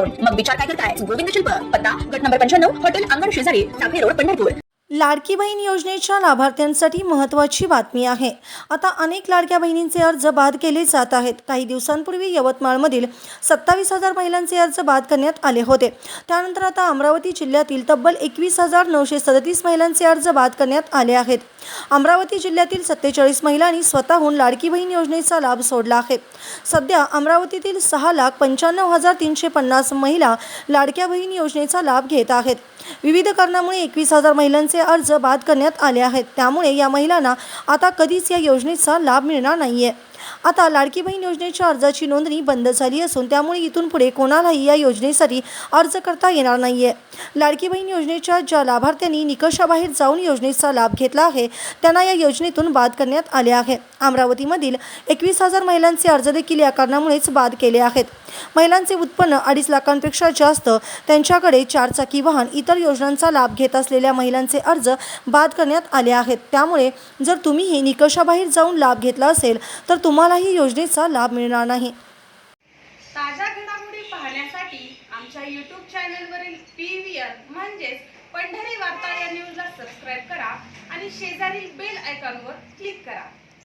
मग विचार काय करताय? गोविंद शिल्प पत्ता गट नंबर पंच्याण्णव हॉटेल अंगण शेजारी टाकळी रोड पंढरपूर. लाडकी बहीण योजनेच्या लाभार्थ्यांसाठी महत्त्वाची बातमी आहे. आता अनेक लाडक्या बहिणींचे अर्ज बाद केले जात आहेत. काही दिवसांपूर्वी यवतमाळमधील सत्तावीस हजार महिलांचे अर्ज बाद करण्यात आले होते. त्यानंतर आता अमरावती जिल्ह्यातील तब्बल एकवीस हजार नऊशे सदतीस महिलांचे अर्ज बाद करण्यात आले आहेत. अमरावती जिल्ह्यातील सत्तेचाळीस महिलांनी स्वतःहून लाडकी बहीण योजनेचा लाभ सोडला आहे. सध्या अमरावतीतील सहा लाख पंच्याण्णव हजार तीनशे पन्नास महिला लाडक्या बहीण योजनेचा लाभ घेत आहेत. विविध कारणामुळे एकवीस हजार महिलांचे अर्ज बाद करण्यात आले आहेत. त्यामुळे या महिलांना आता कधीच या योजनेचा लाभ मिळणार नाहीये. आता लाडकी बहीण योजनेच्या अर्जाची नोंदणी बंद झाली असून त्यामुळे इथून पुढे कोणालाही या योजनेसाठी अर्ज करता येणार नाहीये. लाडकी बहीण योजनेच्या ज्या लाभार्थ्यांनी निकषाबाहेर जाऊन योजनेचा लाभ घेतला आहे त्यांना या योजनेतून बाद करण्यात आले आहे. अमरावतीमधील एकवीस हजार महिलांचे अर्ज देखील या कारणामुळेच बाद केले आहेत. महिलांचे उत्पन्न अडीच लाखांपेक्षा जास्त त्यांच्याकडे चारचाकी वाहन इतर योजनांचा लाभ घेत असलेल्या महिलांचे अर्ज बाद करण्यात आले आहेत. त्यामुळे जर तुम्हीही निकषाबाहेर जाऊन लाभ घेतला असेल तर तुम्हालाही योजनेचा लाभ मिळणार नाही. ताज्या घडामोडी पाहण्यासाठी आमच्या यूट्यूब चॅनलवरील पी व्ही आर म्हणजेच पंढरी वार्ता या न्यूजला सबस्क्राईब करा आणि शेजारील बेल आयकॉनवर क्लिक करा.